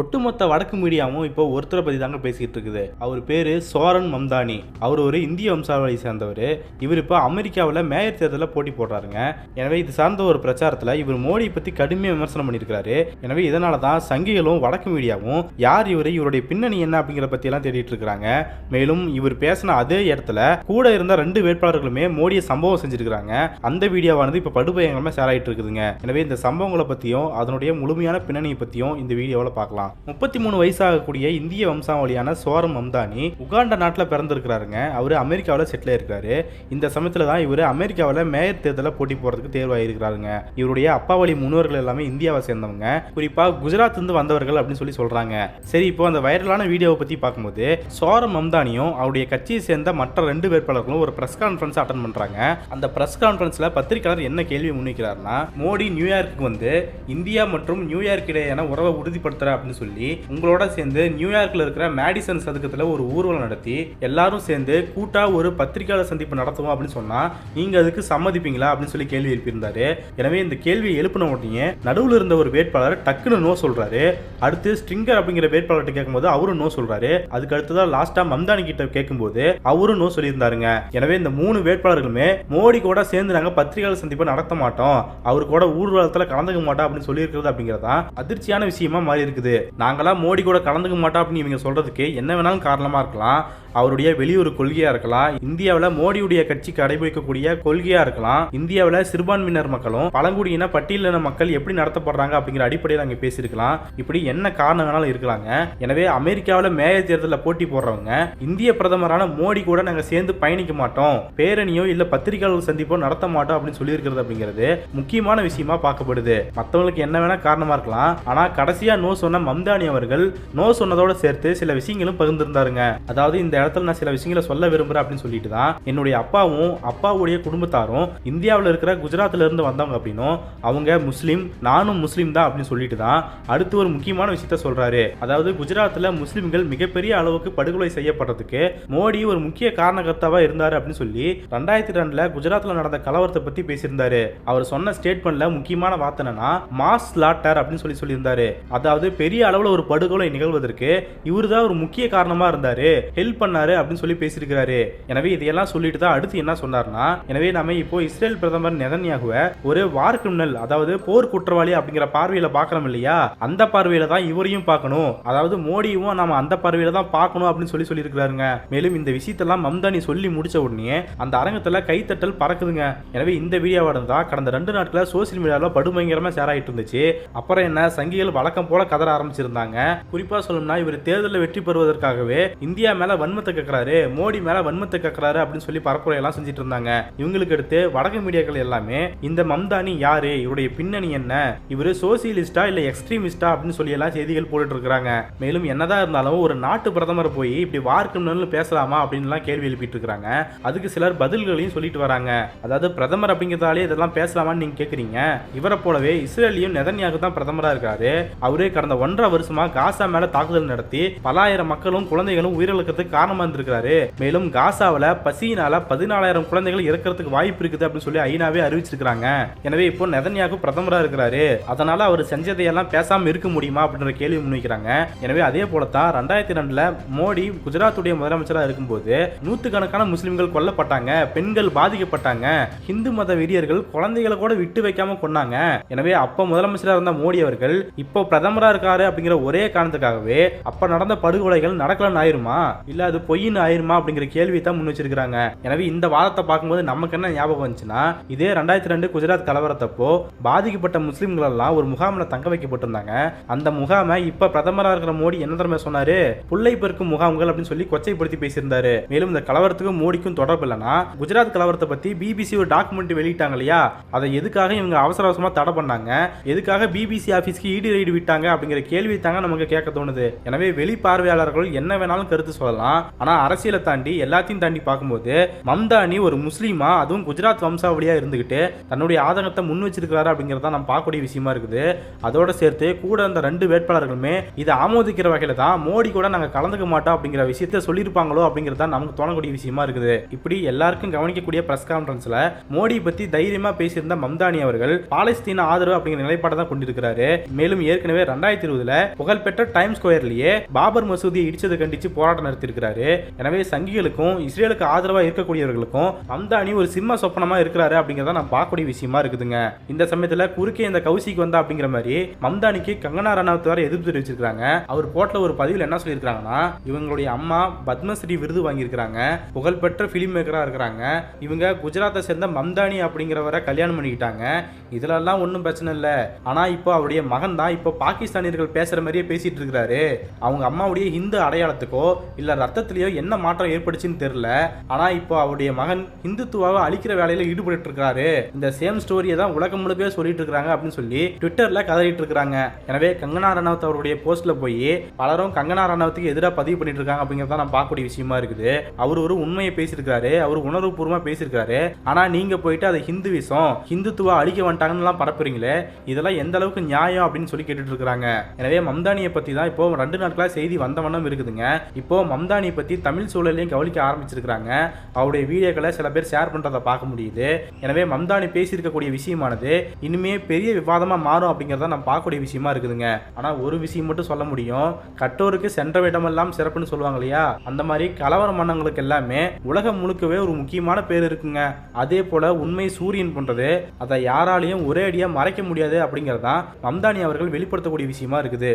ஒட்டுமொத்த வடக்கு மீடியாவும் இப்போ ஒருத்தரை பத்தி தாங்க பேசிக்கிட்டு இருக்குது. அவர் பேரு சோரன் மம்தானி. அவர் ஒரு இந்திய வம்சாவளியை சேர்ந்தவர். இவர் இப்போ அமெரிக்காவில் மேயர் தேர்தலில் போட்டி போடுறாருங்க. எனவே இது சார்ந்த ஒரு பிரச்சாரத்தில் இவர் மோடியை பத்தி கடுமையாக விமர்சனம் பண்ணியிருக்காரு எனவே இதனால தான் சங்கிகளும் வடக்கு மீடியாவும் யார் இவர் இவருடைய பின்னணி என்ன அப்படிங்கிற பற்றியெல்லாம் தேடிட்டு இருக்கிறாங்க. மேலும் இவர் பேசின அதே இடத்துல கூட இருந்த ரெண்டு வேட்பாளர்களுமே மோடியை சம்பவம் செஞ்சிருக்கிறாங்க. அந்த வீடியோவானது இப்போ படுபயங்கரமாக ஷேர் ஆகிட்டு இருக்குதுங்க. எனவே இந்த சம்பவங்களை பற்றியும் அதனுடைய முழுமையான பின்னணியை பற்றியும் இந்த வீடியோவில் பார்க்கலாம். முப்பத்தி மூணு வயசாகக்கூடிய இந்திய வம்சாவளியான சோரம் அம்தானி உகாண்டா நாட்டில் பிறந்திருக்கிறாருங்க. அவர் அமெரிக்காவில் செட்டில் இருக்காரு இந்த சமயத்தில் தான் இவர் அமெரிக்காவில் மேயர் தேர்தலில் போட்டி போகிறதுக்கு தேர்வாயிருக்கிறாருங்க. இவருடைய அப்பா வழி முன்னோர்கள் எல்லாமே இந்தியாவை சேர்ந்தவங்க. குறிப்பாக குஜராத் இருந்து வந்தவர்கள் அப்படின்னு சொல்லி சொல்கிறாங்க சரி இப்போ அந்த வைரலான வீடியோவை பற்றி பார்க்கும்போது சோரம் அம்தானியும் அவருடைய கட்சியை சேர்ந்த மற்ற ரெண்டு வேட்பாளர்களும் ஒரு ப்ரெஸ் கான்ஃபரன்ஸ் அட்டன் பண்ணுறாங்க அந்த பிரஸ் கான்ஃபரன்ஸில் பத்திரிகையாளர் என்ன கேள்வி முன்வைக்கிறாருன்னா மோடி நியூயார்க்கு வந்து இந்தியா மற்றும் நியூயார்க் இடையேயான உறவை உறுதிப்படுத்துற அப்படின்னு சொல்லி உங்களோட சேர்ந்து நியூயார்க்ல இருக்கிற மேடிசன் சதுக்கத்தில் ஒரு ஊர்வலம் நடத்தி எல்லாரும் சேர்ந்து கூட்டா ஒரு பத்திரிகையாளர் சந்திப்பு நடத்துவோம் அப்படின்னு சொன்னா நீங்க அதுக்கு சம்மதிப்பீங்களா அப்படின்னு சொல்லி கேள்வி எழுப்பியிருந்தாரு. எனவே இந்த கேள்வியை எழுப்பின உடனே நடுவில் இருந்த ஒரு வேட்பாளர் டக்குன்னு நோ சொல்றாரு. அடுத்து ஸ்ட்ரிங்கர் அப்படிங்கிற வேட்பாளர்கிட்ட கேட்கும்போது அவரும் நோ சொல்றாரு. அதுக்கு அடுத்ததான் லாஸ்டா மம்தானி கிட்ட கேட்கும்போது அவரும் நோ சொல்லியிருந்தாருங்க. எனவே இந்த மூணு வேட்பாளர்களுமே மோடி கூட சேர்ந்து நாங்க பத்திரிகையாளர் சந்திப்பை நடத்த மாட்டோம். அவரு கூட ஊர்வலத்துல கலந்துக்க மாட்டோம் அப்படின்னு சொல்லியிருக்கிறது அப்படிங்கிறதா அதிர்ச்சியான விஷயமா மாறி இருக்குது நாங்களாம் மோடி கூட கலந்துக்க மாட்டோம் அப்படின்னு இவங்க சொல்றதுக்கு என்ன வேணாலும் காரணமா இருக்கலாம். அவருடைய வெளியூர் கொள்கையா இருக்கலாம். இந்தியாவில் மோடியுடைய கட்சி கடைபிடிக்கக்கூடிய கொள்கையா இருக்கலாம். இந்தியாவில் சிறுபான்மையினர் மக்களும் பழங்குடியின பட்டியலின மக்கள் எப்படி நடத்தப்படுறாங்க அப்படிங்கிற அடிப்படையில் அங்கே பேசியிருக்கலாம். இப்படி என்ன காரணம் வேணாலும் இருக்கலாங்க. எனவே அமெரிக்காவில் மேயர் தேர்தலில் போட்டி போடுறவங்க இந்திய பிரதமரான மோடி கூட நாங்கள் சேர்ந்து பயணிக்க மாட்டோம். பேரணியோ இல்லை பத்திரிகையாளர் சந்திப்போ நடத்த மாட்டோம் அப்படின்னு சொல்லியிருக்கிறது அப்படிங்கிறது முக்கியமான விஷயமா பார்க்கப்படுது. மற்றவங்களுக்கு என்ன வேணா காரணமா இருக்கலாம். ஆனா கடைசியா நோ சொன்ன மம்தானி அவர்கள் நோ சொன்னதோட சேர்த்து சில விஷயங்களும் பகிர்ந்திருந்தாருங்க. அதாவது இந்த இடத்துல நான் சில விஷயங்களை சொல்ல விரும்புறேன் அப்படின்னு சொல்லிட்டு தான் என்னுடைய அப்பாவும் அப்பாவுடைய குடும்பத்தாரும் இந்தியாவில் இருக்கிற குஜராத்ல இருந்து வந்தவங்க அப்படின்னும் அவங்க முஸ்லீம் நானும் முஸ்லீம் தான் அப்படின்னு சொல்லிட்டு தான் அடுத்து ஒரு முக்கியமான விஷயத்த சொல்றாரு. அதாவது குஜராத்தில் முஸ்லிம்கள் மிகப்பெரிய அளவுக்கு படுகொலை செய்யப்படுறதுக்கு மோடி ஒரு முக்கிய காரணகர்த்தாவா இருந்தாரு அப்படின்னு சொல்லி ரெண்டாயிரத்தி ரெண்டுல குஜராத்ல நடந்த கலவரத்தை பத்தி பேசியிருந்தாரு. அவர் சொன்ன ஸ்டேட்மெண்ட்ல முக்கியமான வார்த்தை என்னன்னா மாஸ் லாட்டர் அப்படின்னு சொல்லி சொல்லியிருந்தாரு. அதாவது பெரிய அளவில் ஒரு படுகொலை நிகழ்வதற்கு இவர் தான் ஒரு முக்கிய காரணமா இருந்தாரு. ஹெல்ப் பண்ணாரு அப்படின்னு சொல்லி பேசியிருக்கிறாரு. எனவே இதையெல்லாம் சொல்லிட்டு தான் அடுத்து என்ன சொன்னார்னா எனவே நம்ம இப்போ இஸ்ரேல் பிரதமர் நெதன்யாகுவ ஒரு வார் கிரிமினல் அதாவது போர் குற்றவாளி அப்படிங்கிற பார்வையில் பார்க்குறோம் இல்லையா? அந்த பார்வையில் தான் இவரையும் பார்க்கணும். அதாவது மோடியும் நாம அந்த பார்வையில தான் பார்க்கணும் அப்படின்னு சொல்லி சொல்லியிருக்கிறாருங்க. மேலும் இந்த விஷயத்தெல்லாம் மம்தானி சொல்லி முடிச்ச உடனே அந்த அரங்கத்தில் கைத்தட்டல் பறக்குதுங்க. எனவே இந்த வீடியோவோட தான் கடந்த ரெண்டு நாட்களில் சோசியல் மீடியாவில் படுபயங்கரமாக ஷேர் ஆகிட்டு இருந்துச்சு. அப்புறம் என்ன சங்கிகள் வழக்கம் போல கதற ஆரம்பிச்சிருந்தாங்க. குறிப்பா சொல்லணும்னா இவர் தேர்தலில் வெற்றி பெறுவதற்காகவே இந்தியா மேல வன்மத்தை கேட்கிறாரு மோடி மேல வன்மத்தை கேட்கறாரு அப்படின்னு சொல்லி பரப்புரை எல்லாம் செஞ்சுட்டு இருந்தாங்க. இவங்களுக்கு அடுத்து வடக்கு மீடியாக்கள் எல்லாமே இந்த மம்தானி யாரு இவருடைய பின்னணி என்ன இவர் சோசியலிஸ்டா இல்ல எக்ஸ்ட்ரீமிஸ்டா அப்படின்னு சொல்லி எல்லாம் செய்திகள் போட்டுட்டு இருக்கிறாங்க. மேலும் என்னதான் இருந்தாலும் ஒரு நாட்டு பிரதமர் போய் இப்படி வார் கிரிமினல் பேசலாமா அப்படின்னு எல்லாம் கேள்வி எழுப்பிட்டு இருக்காங்க அதுக்கு சிலர் பதில்களையும் சொல்லிட்டு வராங்க. அதாவது பிரதமர் அப்படிங்கிறதாலே இதெல்லாம் பேசலாமான்னு நீங்க கேக்குறீங்க. இவரை போலவே இஸ்ரேலியும் நெதன்யாகு தான் பிரதமரா இருக்காரு. அவரே கடந்த ஒன்றரை வருஷமா காசா மேல தாக்குதல் நடத்தி பலாயிரம் மக்களும் குழந்தைகளும் உயிரிழக்கிறதுக்கு காரணமா இருந்திருக்காரு மேலும் காசாவில் பசியினால பதினாலாயிரம் குழந்தைகள் இறக்கிறதுக்கு வாய்ப்பு இருக்குது அப்படின்னு சொல்லி ஐநாவே அறிவிச்சிருக்காங்க எனவே இப்போ நெதன்யாக்கு பிரதமரா இருக்கிறாரு. அதனால அவர் செஞ்சதையெல்லாம் பேசாம இருக்க முடியுமா அப்படின்ற கேள்வி முன்வைக்கிறாங்க. எனவே அதே போலத்தான் ரெண்டாயிரத்தி ரெண்டுல மோடி குஜராத்துடைய முதலமைச்சராக இருக்கும்போது நூற்றுக்கணக்கான முஸ்லிம்கள் கொல்லப்பட்டாங்க பெண்கள் பாதிக்கப்பட்டாங்க. இந்து மத வெறியர்கள் குழந்தைகளை கூட விட்டு வைக்காம கொன்னாங்க. எனவே அப்ப முதலமைச்சராக இருந்த மோடி அவர்கள் இப்போ பிரதமரா இருக்காரு அப்படிங்கிற ஒரே காரணத்துக்காகவே அப்ப நடந்த படுகொலைகள் நடக்கலன்னு ஆயிருமா? இல்ல அது பொய்ன்னு ஆயிருமா அப்படிங்கிற கேள்வி தான் முன் வச்சிருக்காங்க எனவே இந்த வாதத்தை பார்க்கும்போது நமக்கு என்ன ஞாபகம் வந்துச்சுன்னா இதே ரெண்டாயிரத்தி ரெண்டு குஜராத் கலவரத்தப்போ பாதிக்கப்பட்ட முஸ்லிம்கள் எல்லாம் ஒரு முகாமில் தங்க வைக்கப்பட்டிருந்தாங்க. அந்த முகாமை இப்ப பிரதமராக இருக்கிற மோடி என்ன தரமே சொன்னாரு? புள்ளை பெருக்கும் முகாம்கள் அப்படின்னு சொல்லி கொச்சைப்படுத்தி பேசியிருந்தாரு. மேலும் இந்த கலவரத்துக்கும் மோடிக்கும் தொடர்பு இல்லைன்னா குஜராத் கலவரத்தை பத்தி பிபிசி ஒரு டாக்குமெண்ட் வெளியிட்டாங்க இல்லையா? அதை எதுக்காக இவங்க அவசர அவசரமா தடை பண்ணாங்க? எதுக்காக பிபிசி ஆபீஸ்க்கு ஈடு ரைடு விட்டாங்க அப்படிங்கிற கேள்வி தாங்க நமக்கு கேட்க தோணுது. எனவே வெளி பார்வையாளர்கள் என்ன வேணாலும் கருத்து சொல்லலாம். ஆனா அரசியலை தாண்டி எல்லாத்தையும் தாண்டி பார்க்கும்போது மம்தானி ஒரு முஸ்லீமா அதுவும் குஜராத் வம்சாவளியா இருந்துகிட்டு தன்னுடைய ஆதங்கத்தை முன் வச்சிருக்கிறாரு அப்படிங்கறத நம்ம பார்க்கக்கூடிய விஷயமா இருக்குது. அதோட சேர்த்து கூட அந்த ரெண்டு வேட்பாளர்களுமே இதை ஆமோதிக்கிற வகையில தான் மோடி கூட நாங்க கலந்துக்க மாட்டோம் அப்படிங்கிற விஷயத்த சொல்லியிருப்பாங்களோ அப்படிங்கறத நமக்கு தோணக்கூடிய விஷயமா இருக்குது. இப்படி எல்லாருக்கும் கவனிக்கக்கூடிய பிரஸ் கான்ஃபரன்ஸ்ல மோடி பத்தி தைரியமா பேசியிருந்த மம்தானி அவர்கள் பாலஸ்தீன ஆதரவு அப்படிங்கிற நிலைப்பாட்டை தான் கொண்டிருக்கிறாரு. மேலும் ஏற்கனவே ரெண்டாயிரத்தி இருபதுல புகழ்பெற்ற டைம் ஸ்கொயர்லயே பாபர் மசூதியை இடிச்சதை கண்டிச்சு போராட்டம் நடத்தியிருக்கிறாரு. எனவே சங்கிகளுக்கும் இஸ்ரேலுக்கு ஆதரவா இருக்கக்கூடியவர்களுக்கும் மம்தானி ஒரு சிம்ம சொப்பனமா இருக்கிறாரு அப்படிங்கிறத நான் பார்க்கக்கூடிய விஷயமா இருக்குதுங்க. இந்த சமயத்துல குறுக்கே இந்த கௌசிக்கு வந்தா அப்படிங்கிற மாதிரி மம்தானிக்கு கங்கனா ரனாவத் வர எதிர்ப்பு தெரிவிச்சிருக்காங்க அவர் போட்டில் ஒரு பதிவில் என்ன சொல்லியிருக்காங்கன்னா இவங்களுடைய அம்மா பத்மஸ்ரீ விருது வாங்கியிருக்கிறாங்க. புகழ்பெற்ற ஃபிலிம் மேக்கரா இருக்கிறாங்க. இவங்க குஜராத்தை சேர்ந்த மம்தானி அப்படிங்கிறவரை கல்யாணம் பண்ணிக்கிட்டாங்க. இதுலலாம் ஒன்றும் பிரச்சனை இல்லை. ஆனால் இப்போ அவருடைய மகன் தான் இப்போ பாகிஸ்தானியர்கள் பேசுற மாதிரியே பேசிட்டு இருக்கிறாரு. அவங்க அம்மாவுடைய ஹிந்து அடையாளத்துக்கோ இல்லை ரத்தத்திலேயோ என்ன மாற்றம் ஏற்படுச்சுன்னு தெரியல. ஆனா இப்போ அவருடைய மகன் ஹிந்துத்துவாவை அழிக்கிற வேலையில ஈடுபட்டு இருக்காரு இந்த சேம் ஸ்டோரியை தான் உலகம் முழுக்கவே சொல்லிட்டு இருக்காங்க அப்படின்னு சொல்லி ட்விட்டர்ல கதறிட்டு இருக்கிறாங்க. எனவே கங்கனா ரணவத் அவருடைய போஸ்ட்ல போய் பலரும் கங்கனா ரணவத்துக்கு எதிராக பதிவு பண்ணிட்டு இருக்காங்க அப்படிங்கிறத நான் பார்க்கக்கூடிய விஷயமா இருக்குது. அவர் ஒரு உண்மையை பேசியிருக்காரு அவர் உணர்வுபூர்வமாக பேசியிருக்காரு. ஆனா நீங்க போயிட்டு அதை ஹிந்துவிசம் ஹிந்துத்துவா அழிக்க வந்துட்டாங்கன்னு பரப்புறீங்களே இதெல்லாம் எந்த அளவுக்கு நியாயம் அப்படின்னு சொல்லி கேட்டுட்டு இருக்கிறாங்க. எனவே மம்தானியை பற்றி தான் இப்போ ரெண்டு நாட்களாக செய்தி வந்த வண்ணம் இருக்குதுங்க. இப்போ மம்தானியை பற்றி தமிழ் சூழலையும் கவனிக்க ஆரம்பிச்சிருக்கிறாங்க. அவருடைய வீடியோக்களை சில பேர் ஷேர் பண்ணுறதை பார்க்க முடியுது. எனவே மம்தானி பேசியிருக்கக்கூடிய விஷயமானது இனிமே பெரிய விவாதமாக மாறும் அப்படிங்கிறத நம்ம பார்க்கக்கூடிய விஷயமா இருக்குதுங்க. ஆனால் ஒரு விஷயம் மட்டும் சொல்ல முடியும். கட்டோருக்கு சென்ற இடமெல்லாம் சிறப்புன்னு சொல்லுவாங்க இல்லையா? அந்த மாதிரி கலவர மன்னங்களுக்கு எல்லாமே உலகம் முழுக்கவே ஒரு முக்கியமான பேர் இருக்குங்க. அதே போல உண்மை சூரியன் போன்றது அதை யாராலையும் ஒரே அடியாக மறைக்க முடியாது அப்படிங்கிறதான் மம்தானி அவர்கள் வெளிப்படுத்தக்கூடிய விஷயமா இருக்குது